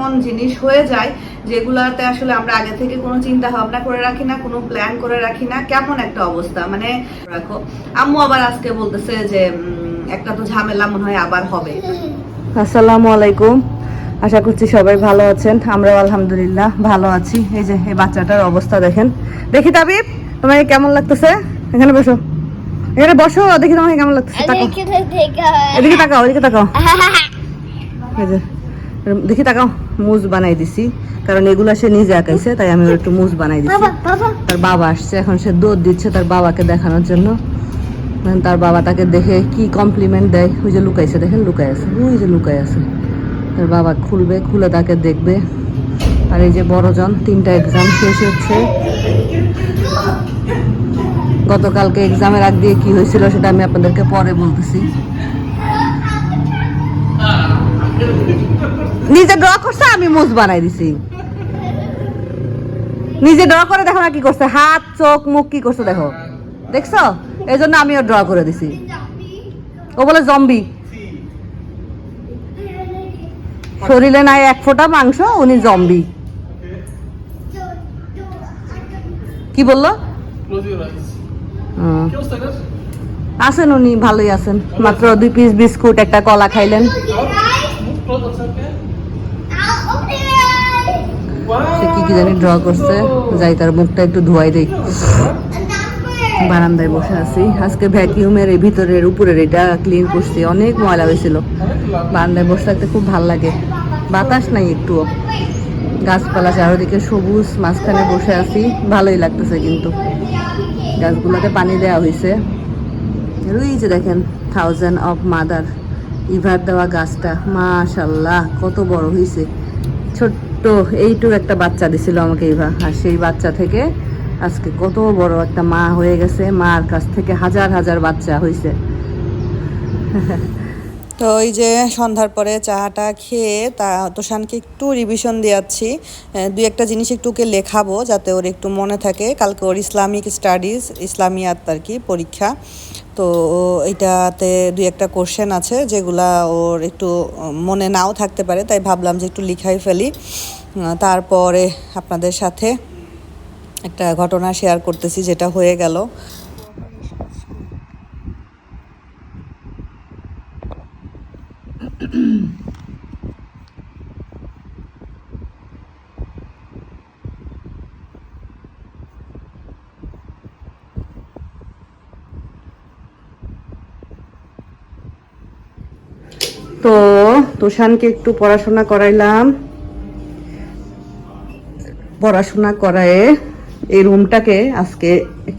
এমন জিনিস হয়ে যায় যেগুলাতে আসলে আমরা আগে থেকে কোনো চিন্তা ভাবনা করে রাখি না কোনো প্ল্যান করে রাখি না। কেমন একটা অবস্থা? মানে রাখো আম্মু আবার আজকে বলতেছে যে একটা তো ঝামেলা মনে হয় আবার হবে। আসসালামু আলাইকুম। আশা করছি সবাই ভালো আছেন। আমরাও আলহামদুলিল্লাহ ভালো আছি। এই যে এই বাচ্চাটার অবস্থা দেখেন। দেখি তাবিব তোমাকে কেমন লাগতেছে? এখানে বসো। এখানে বসো দেখি তোমাকে কেমন লাগতেছে। তাকাও। এদিকে তাকাও এদিকে তাকাও। এই যে। দেখি তাকাও মুজ বানাই দিছি। কারণ এগুলা সে নিজে আঁকাইছে তাই আমি ওর একটু মুজ বানাই দিছি। তার বাবা আসছে এখন সে দৌড় দিচ্ছে তার বাবাকে দেখানোর জন্য। তার বাবা তাকে দেখে কি কমপ্লিমেন্ট দেয় ওই যে লুকাইছে দেখেন লুকাই আছে ওই যে লুকাই আছে। তার বাবা খুলবে খুলে তাকে দেখবে। আর এই যে বড়জন তিনটা এক্সাম শেষ হচ্ছে। গতকালকে এক্সামের আগ দিয়ে কি হয়েছিল সেটা আমি আপনাদেরকে পরে বলতেছি। নিজে ড্র করছে আমি মুজ বানাই দিছি। নিজে ড্র করে দেখো না কি করছে হাত চোখ মুখ কি করছে দেখো। দেখছ? এই জন্য আমিও ড্র করে দিছি। ও বলে জম্বি শরীরে নাই এক ফোঁটা মাংস উনি জম্বি কি বলল? আছেন উনি ভালোই আছেন। মাত্র দুই পিস বিস্কুট একটা কলা খাইলেন। সে কি কি জানি ড্র করছে। যাই তার মুখটা একটু ধোয়াই দেই। বারান্দায় বসে আছি। আজকে ভ্যাকিউমের এই ভিতরের উপরের এটা ক্লিন করছি। অনেক ময়লা হয়েছিল। বারান্দায় বসে থাকতে খুব ভালো লাগে। বাতাস নাই একটুও। গাছপালা চারদিকে সবুজ, মাঝখানে বসে আছি। ভালোই লাগতেছে কিন্তু। গাছগুলোতে পানি দেওয়া হয়েছে। যে দেখেন থাউজেন্ড অফ মাদার ইভার দেওয়া গাছটা। মাশাল্লাহ, কত বড় হয়েছে। ছোট্ট এইটুক একটা বাচ্চা দিছিল আমাকে ইভা। আর সেই বাচ্চা থেকে আজকে কত বড় একটা মা হয়ে গেছে। মার কাছ থেকে হাজার হাজার বাচ্চা হয়েছে তো ওই যে সন্ধ্যার পরে চাটা খেয়ে তা তোষানকে একটু রিভিশন দিয়াচ্ছি। দুই একটা জিনিস একটুকে লেখাবো যাতে ওর একটু মনে থাকে। কালকে ওর ইসলামিক স্টাডিজ ইসলামিয়াত আর কি, পরীক্ষা। তো এটাতে দুই একটা কোশ্চেন আছে যেগুলা ওর একটু মনে নাও থাকতে পারে। তাই ভাবলাম যে একটু লিখাই ফেলি। তারপরে আপনাদের সাথে একটা ঘটনা শেয়ার করতেছি, যেটা হয়ে গেল। তো, তুষানকে একটু পড়াশোনা করাইলাম। পড়াশোনা করায়ে এই রুমটাকে আজকে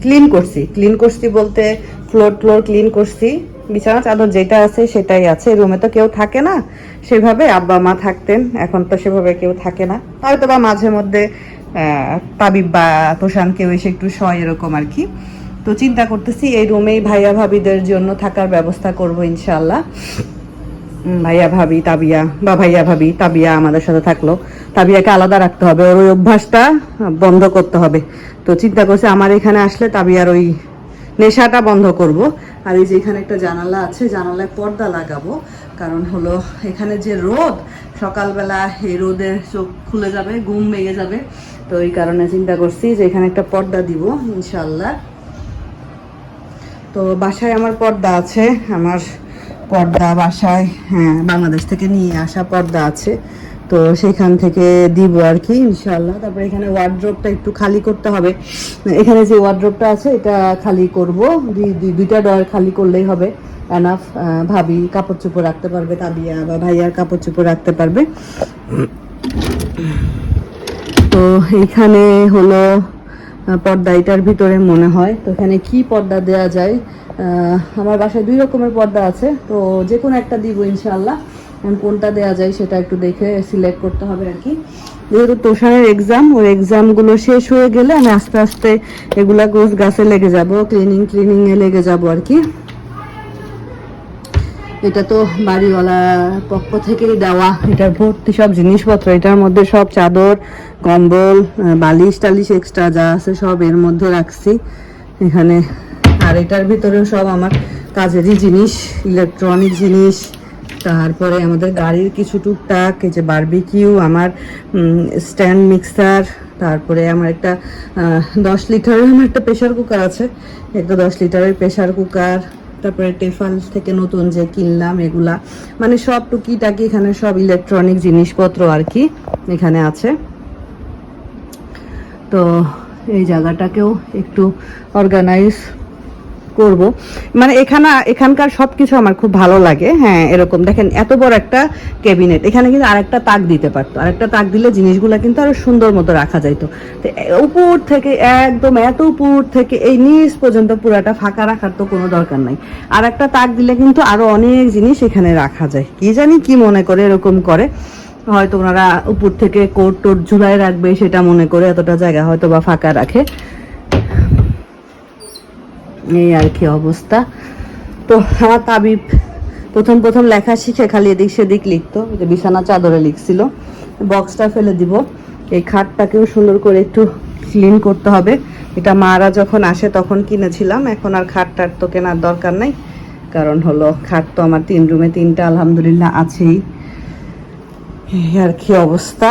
ক্লিন করছি। ক্লিন করছি বলতে ফ্লোর ফ্লোর ক্লিন করছি। বিছানা চাদর যেটা আছে সেটাই আছে। রুমে তো কেউ থাকে না। সেভাবে আব্বা মা থাকতেন। এখন তো সেভাবে কেউ থাকে না। হয়তো বা মাঝে মধ্যে তাবিব বা তোষান কেউ এসে একটু শয় এরকম আর কি। তো চিন্তা করতেছি, এই রুমেই ভাইয়া ভাবিদের জন্য থাকার ব্যবস্থা করব ইনশাল্লাহ ভাইয়া ভাবি, তাবিয়া, বা ভাইয়া ভাবি, তাবিয়া আমাদের সাথে থাকল। তাবিয়াকে আলাদা রাখতে হবে, ওর ওই অভ্যাসটা বন্ধ করতে হবে। তো চিন্তা করছে আমার এখানে আসলে তাবিয়ার ওই নেশাটা বন্ধ করব। আর এই যে এখানে একটা জানালা আছে, জানালায় পর্দা লাগাবো। কারণ হলো এখানে যে রোদ, সকালবেলা এই রোদের চোখ খুলে যাবে, ঘুম ভেঙে যাবে। তো এই কারণে চিন্তা করছি যে এখানে একটা পর্দা দিব ইনশাল্লাহ তো বাসায় আমার পর্দা আছে, আমার পর্দা বাসায় হ্যাঁ বাংলাদেশ থেকে নিয়ে আসা পর্দা আছে। তো সেখান থেকে দিব আর কি ইনশাল্লাহ তারপরে এখানে ওয়ার্ড্রোপটা একটু খালি করতে হবে। এখানে যে ওয়ার্ড্রোপটা আছে, এটা খালি করব। দুই- দুই- দুইটা ডয়ার খালি করলেই হবে। এনাফ ভাবি কাপড় চোপড় রাখতে পারবে, তাবিয়া বা ভাইয়ার কাপড় চোপড় রাখতে পারবে। তো এইখানে হলো পর্দা এটার ভিতরে মনে হয়। তো এখানে কি পর্দা দেয়া যায়? আমার বাসায় দুই রকমের পর্দা আছে, তো যে কোনো একটা দিব ইনশাল্লাহ কোনটা দেয়া যায় সেটা একটু দেখে সিলেক্ট করতে হবে আর কি। যেহেতু তোষারের এক্সাম ওর এক্সামগুলো শেষ হয়ে গেলে আমি আস্তে আস্তে এগুলা গোছ গাছে লেগে যাব ক্লিনিং ক্লিনিংয়ে লেগে যাব আর কি। এটা তো বাড়িওয়ালার পক্ষ থেকেই দেওয়া। এটার ভর্তি সব জিনিসপত্র, এটার মধ্যে সব চাদর, কম্বল বালিশ টালিশ এক্সট্রা যা আছে সব এর মধ্যে রাখছি। এখানে আর এটার ভিতরেও সব আমার কাজেরই জিনিস ইলেকট্রনিক জিনিস, তারপরে আমাদের গাড়ির কিছু টুকটাক, এই যে বারবিকিউ আমার স্ট্যান্ড মিক্সার তারপরে আমার একটা দশ লিটারের আমার একটা প্রেশার কুকার আছে। একটা দশ লিটারের প্রেশার কুকার তারপরে টেফাল থেকে নতুন যে কিনলাম, এগুলা মানে সব টুকিটাকি এখানে সব ইলেকট্রনিক জিনিসপত্র আর কি এখানে আছে। তো এই জায়গাটাকেও একটু অর্গানাইজ করব। মানে এখানে, এখানকার সবকিছু আমার খুব ভালো লাগে। হ্যাঁ এরকম। দেখেন, এত বড় একটা ক্যাবিনেট। এখানে কিন্তু আরেকটা তাক দিতে পারতো। আরেকটা তাক দিলে জিনিসগুলো কিন্তু আরও সুন্দর মতো রাখা যাইতো। তো উপর থেকে, একদম এত উপর থেকে, এই নিচ পর্যন্ত পুরাটা ফাঁকা রাখার তো কোনো দরকার নাই। আর একটা তাক দিলে কিন্তু আরও অনেক জিনিস এখানে রাখা যায়। কি জানি কি মনে করে, এরকম করে। হয়তো ওনারা উপর থেকে কোট টোট ঝুলাই রাখবে, সেটা মনে করে এতটা জায়গা হয়তো বা ফাঁকা রাখে। এই আর কি অবস্থা। তো আমার তাবিব প্রথম প্রথম লেখা শিখে খালি এদিক সেদিক লিখতো বিছানা চাদরে লিখছিল। বক্সটা ফেলে দিব, এই খাটটাকেও সুন্দর করে একটু ক্লিন করতে হবে। এটা মারা যখন আসে তখন কিনেছিলাম, এখন আর খাটটার তো কেনার দরকার নাই। কারণ হলো খাট তো আমার তিন রুমে তিনটা, আলহামদুলিল্লাহ আছেই। আর কি অবস্থা।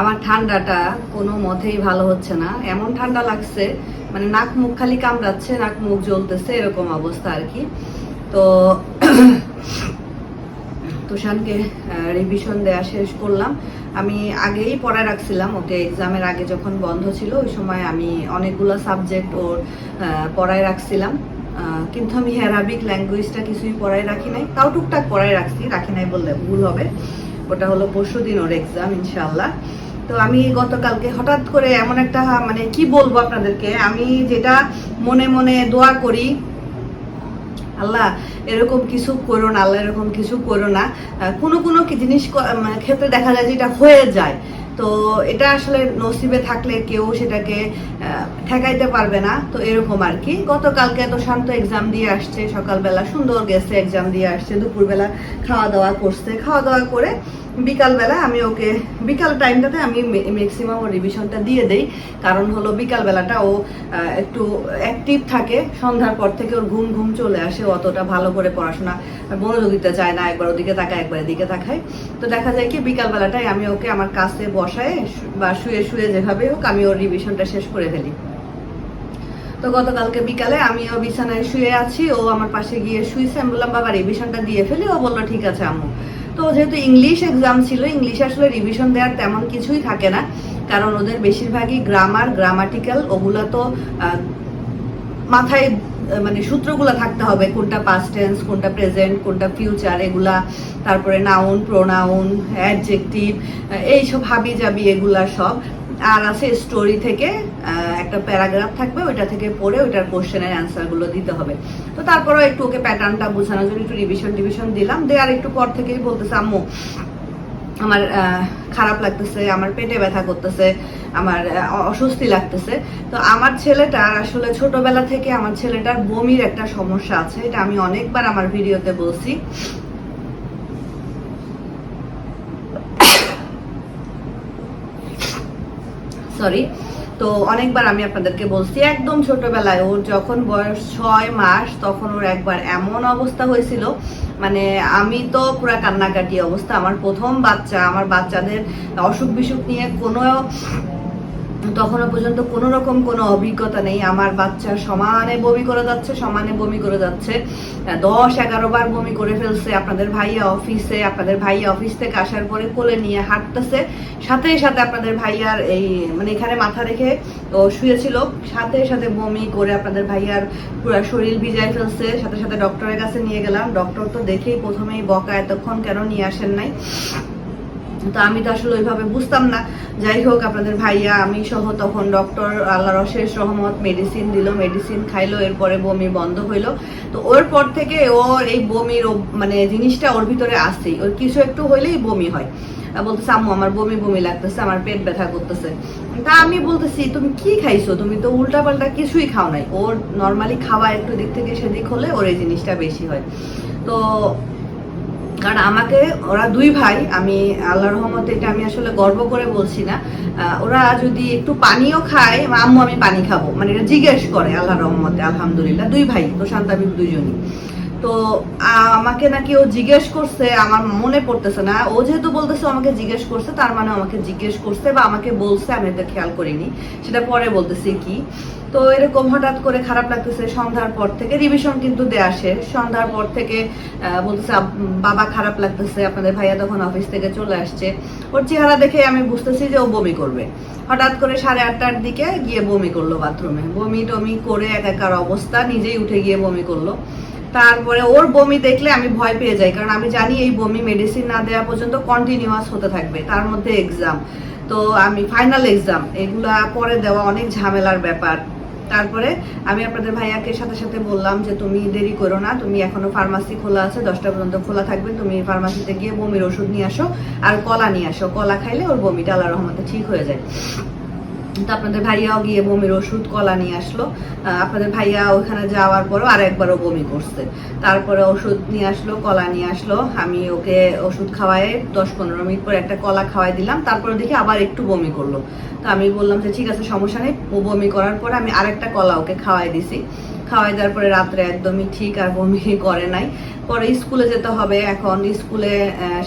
আমার ঠান্ডাটা কোনো মতেই ভালো হচ্ছে না। এমন ঠান্ডা লাগছে মানে নাক মুখ খালি কামড়াচ্ছে, নাক মুখ জ্বলতেছে, এরকম অবস্থা আর কি। তো তুষানকে রিভিশন দেয়া শেষ করলাম। আমি আগেই পড়ায় রাখছিলাম, ওকে এক্সামের আগে যখন বন্ধ ছিল, ওই সময় আমি অনেকগুলো সাবজেক্ট ওর পড়ায় রাখছিলাম। কিন্তু আমি অ্যারাবিক ল্যাঙ্গুয়েজটা কিছুই পড়ায় রাখি নাই। তাও টুকটাক পড়ায় রাখছি, রাখি নাই বললে ভুল হবে। ওটা হলো পরশু দিন ওর এক্সাম ইনশাল্লাহ তো আমি গতকালকে হঠাৎ করে এমন একটা মানে কি বলব আপনাদেরকে, আমি যেটা মনে মনে দোয়া করি, আল্লাহ এরকম কিছু করো না, আল্লাহ এরকম কিছু করো না। কোনো কোনো জিনিস ক্ষেত্রে দেখা যায় যে এটা হয়ে যায়। তো এটা আসলে নসিবে থাকলে কেউ সেটাকে ঠেকাইতে পারবে না। তো এরকম আর কি। গতকালকে এত শান্ত এক্সাম দিয়ে আসছে, সকালবেলা সুন্দর গেছে এক্সাম দিয়ে আসছে, দুপুরবেলা খাওয়া দাওয়া করছে। খাওয়া দাওয়া করে বিকালবেলা আমি ওকে, বিকাল টাইমটাতে আমি ম্যাক্সিমাম ও রিভিশনটা দিয়ে দেই। কারণ হলো বিকালবেলাটা ও একটু অ্যাক্টিভ থাকে। সন্ধ্যার পর থেকে ওর ঘুম ঘুম চলে আসে। অতটা ভালো করে পড়াশোনা মনোযোগ দিতে চায় না, একবার ওদিকে তাকায়, একবার এদিকে তাকায়। তো দেখা যায় কি বিকালবেলাটাই আমি ওকে আমার কাছে বসায় বা শুয়ে শুয়ে যেভাবে হোক আমি ওর রিভিশনটা শেষ করে ফেলি। তো গতকালকে বিকালে আমিও বিছানায় শুয়ে আছি। ও আমার পাশে গিয়ে শুয়েছে আমি বললাম, বাবা রিভিশনটা দিয়ে ফেলি। ও বলল, ঠিক আছে, আম্মু। তো যেহেতু ইংলিশ এক্সাম ছিল ইংলিশে আসলে রিভিশন দেওয়ার তেমন কিছুই থাকে না। কারণ ওদের বেশিরভাগই গ্রামার গ্রামাটিক্যাল ওগুলো তো মাথায় মানে সূত্রগুলো থাকতে হবে, কোনটা পাস্ট টেন্স কোনটা প্রেজেন্ট কোনটা ফিউচার এগুলা, তারপরে নাউন প্রোনাউন অ্যাডজেক্টিভ এইসব হাবি যাবি এগুলা সব। আর আছে স্টোরি থেকে একটা প্যারাগ্রাফ থাকবে, ওইটা থেকে পড়ে ওইটার কোশ্চেনের অ্যান্সারগুলো দিতে হবে। তো তারপরেও একটু ওকে প্যাটার্নটা বোঝানোর জন্য একটু রিভিশন টিভিশন দিলাম। দেওয়ার একটু পর থেকেই বলতেছে, আম্মু, আমার খারাপ লাগতেছে, আমার পেটে ব্যথা করতেছে, আমার অস্বস্তি লাগতেছে। তো আমার ছেলেটার আসলে ছোটবেলা থেকে আমার ছেলেটার বমির একটা সমস্যা আছে, এটা আমি অনেকবার আমার ভিডিওতে বলছি। সরি। তো অনেকবার আমি আপনাদেরকে বলছি, একদম ছোটবেলায় ওর যখন বয়স ছয় মাস, তখন ওর একবার এমন অবস্থা হয়েছিল। মানে আমি তো পুরো কান্নাকাটি অবস্থা। আমার প্রথম বাচ্চা, আমার বাচ্চাদের অসুখ বিসুখ নিয়ে কোনো তখনও পর্যন্ত কোনো রকম কোনো অভিজ্ঞতা নেই। আমার বাচ্চা সমানে বমি করে যাচ্ছে, সমানে বমি করে যাচ্ছে। দশ, এগারো বার বমি করে ফেলছে। আপনাদের ভাইয়া অফিসে, আপনাদের ভাইয়া অফিস থেকে আসার পরে কোলে নিয়ে হাঁটতেছে। সাথে সাথে আপনাদের ভাইয়ার এই মানে এখানে মাথা রেখে ও শুয়েছিল। সাথে সাথে বমি করে আপনাদের ভাইয়ার পুরো শরীর ভিজায় ফেলছে। সাথে সাথে ডক্টরের কাছে নিয়ে গেলাম। ডক্টর তো দেখেই প্রথমেই বকা এতক্ষণ কেন নিয়ে আসেন নাই। তো আমি তো আসলে ওইভাবে বুঝতাম না। যাই হোক, আপনাদের ভাইয়া, আমি সহ তখন ডক্টর আল্লাহর অশেষ রহমত মেডিসিন দিল মেডিসিন খাইলো, এরপরে বমি বন্ধ হইল। তো ওর পর থেকে ওর এই বমির মানে জিনিসটা ওর ভিতরে আসছেই ওর কিছু একটু হইলেই বমি হয়। বলতেছে, আম্মু, আমার বমি বমি লাগতেছে, আমার পেট ব্যথা করতেছে। তা আমি বলতেছি, তুমি কি খাইছো? তুমি তো উল্টা পাল্টা কিছুই খাও নাই। ওর নর্মালি খাওয়া একটু দিক থেকে সেদিক হলে ওর এই জিনিসটা বেশি হয়। তো কারণ আমাকে, ওরা দুই ভাই, আমি আল্লাহ রহমতে এটা আমি আসলে গর্ব করে বলছি না। ওরা যদি একটু পানিও খায় আম্মু, আমি পানি খাব। মানে এটা জিজ্ঞেস করে আল্লাহ রহমতে, আলহামদুলিল্লাহ, দুই ভাই তো শান্তাবিব দুইজনই তো আমাকে নাকি ও জিজ্ঞেস করছে, আমার মনে পড়তেছে না। ও যেহেতু বলতেছে আমাকে জিজ্ঞেস করছে, তার মানে আমাকে জিজ্ঞেস করছে বা আমাকে বলছে, আমি এটা খেয়াল করিনি। সেটা পরে বলতেছি কি। তো এরকম হঠাৎ করে খারাপ লাগতেছে, সন্ধ্যার পর থেকে রিভিশন কিন্তু দেয়া শেষ। সন্ধ্যার পর থেকে বলতেছে বাবা খারাপ লাগতেছে, আপনাদের ভাইয়া তখন অফিস থেকে চলে আসছে। ওর চেহারা দেখে আমি বুঝতেছি যে ও বমি করবে। হঠাৎ করে সাড়ে আটটার দিকে গিয়ে বমি করল বাথরুমে বমি টমি করে এক একার অবস্থা, নিজেই উঠে গিয়ে বমি করল। তারপরে ওর বমি দেখলে আমি ভয় পেয়ে যাই, কারণ আমি জানি এই বমি মেডিসিন না দেওয়া পর্যন্ত কন্টিনিউয়াস হতে থাকবে, তার মধ্যে এক্সাম তো আমি ফাইনাল এক্সাম এগুলা পরে দেওয়া অনেক ঝামেলার ব্যাপার। তারপরে আমি আপনাদের ভাইয়াকে সাথে সাথে বললাম যে, তুমি দেরি করো না, তুমি এখনও ফার্মাসি খোলা আছে, দশটা পর্যন্ত খোলা থাকবে, তুমি ফার্মাসিতে গিয়ে বমির ওষুধ নিয়ে আসো আর কলা নিয়ে আসো। কলা খাইলে ওর বমিটা আল্লাহ রহমতে ঠিক হয়ে যায়। তো আপনাদের ভাইয়াও গিয়ে বমির ওষুধ, কলা নিয়ে আসলো। আপনাদের ভাইয়া ওখানে যাওয়ার পরও আর একবারও বমি করছে। তারপরে ওষুধ নিয়ে আসলো, কলা নিয়ে আসলো। আমি ওকে ওষুধ খাওয়াই দশ পনেরো মিনিট পরে একটা কলা খাওয়াই দিলাম। তারপরে দেখি আবার একটু বমি করল। তো আমি বললাম যে, ঠিক আছে, সমস্যা নেই। বমি করার পরে আমি আরেকটা কলা ওকে খাওয়াই দিছি। খাওয়াই দেওয়ার পরে রাত্রে একদমই ঠিক আর বমি করে নাই। পরে স্কুলে যেতে হবে। এখন স্কুলে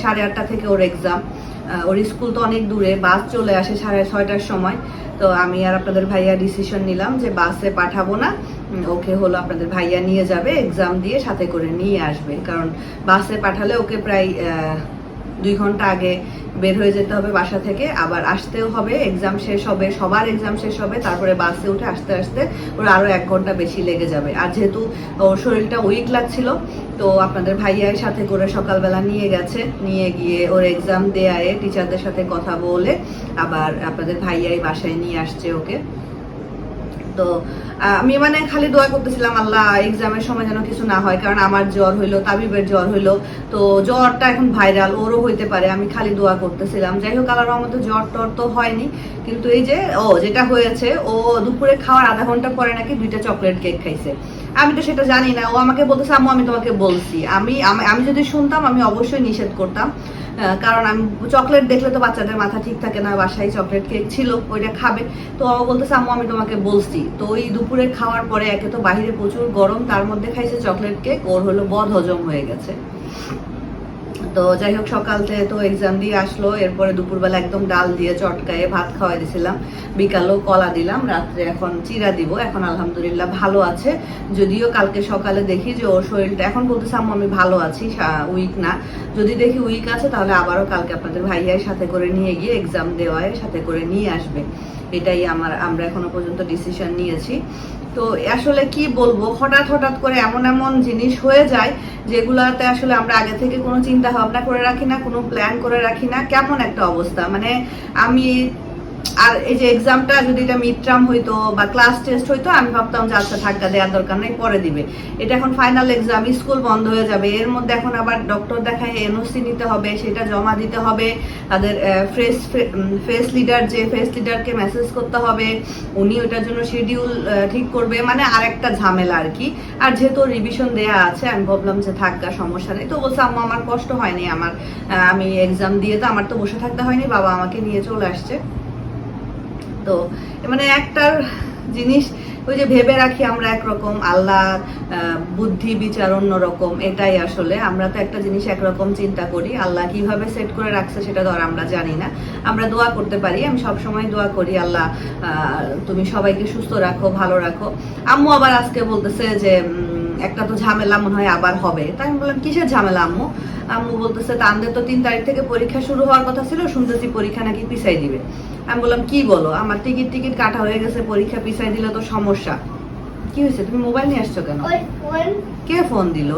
সাড়ে আটটা থেকে ওর এক্সাম ওর স্কুল তো অনেক দূরে। বাস চলে আসে সাড়ে ছয়টার সময়। তো আমি আর আপনাদের ভাইয়া ডিসিশন নিলাম যে বাসে পাঠাবো না। ওকে হলো আপনাদের ভাইয়া নিয়ে যাবে এক্সাম দিয়ে সাথে করে নিয়ে আসবে। কারণ বাসে পাঠালে ওকে প্রায় দুই ঘণ্টা আগে বের হয়ে যেতে হবে বাসা থেকে, আবার আসতেও হবে এক্সাম শেষ হবে, সবার এক্সাম শেষ হবে, তারপরে বাসে উঠে আসতে আসতে ওর আরও এক ঘণ্টা বেশি লেগে যাবে। আর যেহেতু ওর শরীরটা উইক লাগছিল, তো আপনাদের ভাইয়ার সাথে করে সকালবেলা নিয়ে গেছে, নিয়ে গিয়ে ওর এক্সাম দেয়ায় টিচারদের সাথে কথা বলে আবার আপনাদের ভাইয়াই বাসায় নিয়ে আসছে ওকে। তো আমি মানে খালি দোয়া করতেছিলাম, আল্লাহ এক্সামের সময় যেন কিছু না হয়, কারণ আমার জ্বর হইল, তাবিবের জ্বর হইল। তো জ্বরটা এখন ভাইরাল ওরও হইতে পারে, আমি খালি দোয়া করতেছিলাম। যাই হোক, আল্লাহর রহমতে জ্বর টর তো হয়নি, কিন্তু এই যে, ও, যেটা হয়েছে, ও দুপুরে খাওয়ার আধা ঘণ্টা পরে নাকি দুইটা চকলেট কেক খাইছে। আমি তো সেটা জানি না, ও আমাকে বলতেছে, আম্মু, আমি তোমাকে বলছি। আমি, আমি- যদি শুনতাম, আমি অবশ্যই নিষেধ করতাম। কারণ আমি চকলেট দেখলে তো বাচ্চাদের মাথা ঠিক থাকে না, বাসায় চকলেট কেক ছিল, ওইটা খাবে। তো ও বলতেছে, আম্মু, আমি তোমাকে বলছি। তো ওই দুপুরে খাওয়ার পরে একে তো বাহিরে প্রচুর গরম, তার মধ্যে খাইছে চকলেট কেক, ওর হলো বদ হজম হয়ে গেছে। তো যাই হোক সকাল থেকে তো এক্সাম দিয়ে আসলো, এরপরে দুপুরবেলা একদম ডাল দিয়ে চটকায়ে ভাত খাওয়াই দিয়েছিলাম বিকালেও কলা দিলাম, রাত্রে এখন চিরা দিব। এখন আলহামদুলিল্লাহ ভালো আছে। যদিও কালকে সকালে দেখি যে ওর শরীরটা, এখন বলতেছে, আম্মু, আমি ভালো আছি উইক না। যদি দেখি উইক আছে, তাহলে আবারও কালকে আপনাদের ভাইয়ার সাথে করে নিয়ে গিয়ে এক্সাম দেওয়ায় সাথে করে নিয়ে আসবে। এটাই আমার, আমরা এখনও পর্যন্ত ডিসিশন নিয়েছি। তো আসলে কি বলব, হঠাৎ হঠাৎ করে এমন এমন জিনিস হয়ে যায় যেগুলাতে আসলে আমরা আগে থেকে কোনো চিন্তা ভাবনা করে রাখি না, কোনো প্ল্যান করে রাখি না। কেমন একটা অবস্থা? মানে আমি আর এই যে এক্সামটা যদি এটা মিড টার্ম হইতো বা ক্লাস টেস্ট হইতো, আমি ভাবতাম যে আচ্ছা থাকা দেওয়ার দরকার নেই, পরে দিবে। এটা এখন ফাইনাল এক্সাম স্কুল বন্ধ হয়ে যাবে। এর মধ্যে এখন আবার ডক্টর দেখায় এনওসি নিতে হবে, সেটা জমা দিতে হবে। তাদের ফ্রেশ ফেস লিডার যে ফেস লিডারকে মেসেজ করতে হবে, উনি ওটার জন্য শিডিউল ঠিক করবে। মানে আর একটা ঝামেলা আর কি। আর যেহেতু রিভিশন দেয়া আছে, আমি ভাবলাম যে থাকা সমস্যা নেই। তো বলছে, আম্মা, আমার কষ্ট হয়নি আমার আমি এক্সাম দিয়ে তো আমার তো বসে থাকতে হয়নি, বাবা আমাকে নিয়ে চলে আসছে। তো মানে একটার জিনিস ওই যে ভেবে রাখি আমরা একরকম, আল্লাহ বুদ্ধি, বিচার অন্যরকম এটাই আসলে। আমরা তো একটা জিনিস একরকম চিন্তা করি, আল্লাহ কীভাবে সেট করে রাখছে সেটা ধর আমরা জানি না। আমরা দোয়া করতে পারি, আমি সব সময় দোয়া করি, আল্লাহ তুমি সবাইকে সুস্থ রাখো, ভালো রাখো। আম্মু আবার আজকে বলতেছে যে একটা তো ঝামেলা মনে হয় আবার হবে। তাই আমি বললাম কিসের ঝামেলা আম্মু? আম্মু বলতেছে তানদের তো তিন তারিখ থেকে পরীক্ষা শুরু হওয়ার কথা ছিল শুনতেছি পরীক্ষা নাকি পিছাই দিবে। আমি বললাম কি বলো? আমার টিকিট টিকিট কাটা হয়ে গেছে পরীক্ষা পিছাই দিলে তো সমস্যা। কি হয়েছে? তুমি মোবাইল নিয়ে আসছো কেন? কে ফোন দিল?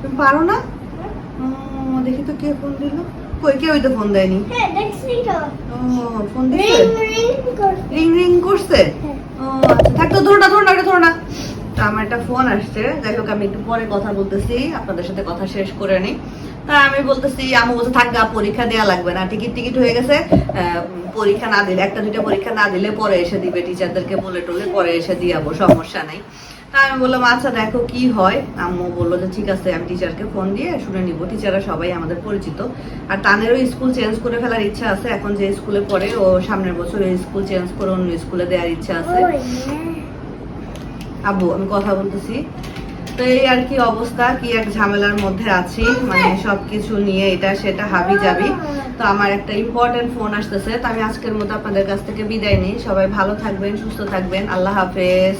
তুমি পারো না? দেখি তো কে ফোন দিল। কই কেউই তো ফোন দেয়নি। হ্যাঁ তো। ও ফোন দিছে? রিং রিং কর রিং রিং করছে? হ্যাঁ। ও আচ্ছা থাক তো ধরো না ধরো না এটা ধরো না তো আমার একটা ফোন আসছে। যাই হোক, আমি একটু পরে কথা বলতেছি, আপনাদের সাথে কথা শেষ করে নিই। তা আমি বলতেছি আমু বলছে, থাক গা, পরীক্ষা দেওয়া লাগবে না, টিকিট টিকিট হয়ে গেছে। পরীক্ষা না দিলে, একটা, দুইটা পরীক্ষা না দিলে পরে এসে দিবে, টিচারদেরকে বলে টলে পরে এসে দিয়াবো সমস্যা নেই। তা আমি বললাম আচ্ছা দেখো কি হয়। আম্মু বলল যে, ঠিক আছে, আমি টিচারকে ফোন দিয়ে শুনে নিব। টিচাররা সবাই আমাদের পরিচিত। আর তানেরও স্কুল চেঞ্জ করে ফেলার ইচ্ছা আছে। এখন যে স্কুলে পড়ে, ও সামনের বছর স্কুল চেঞ্জ করে অন্য স্কুলে দেওয়ার ইচ্ছা আছে। আব্বু, আমি কথা বলতেছি। তো এই আর কি অবস্থা, কি এক ঝামেলার মধ্যে আছি মানে সবকিছু নিয়ে এটা সেটা হাবি যাবি তো আমার একটা ইম্পর্টেন্ট ফোন আসতেছে, তো আমি আজকের মতো আপনাদের কাছ থেকে বিদায় নিই। সবাই ভালো থাকবেন, সুস্থ থাকবেন। আল্লাহ হাফেজ।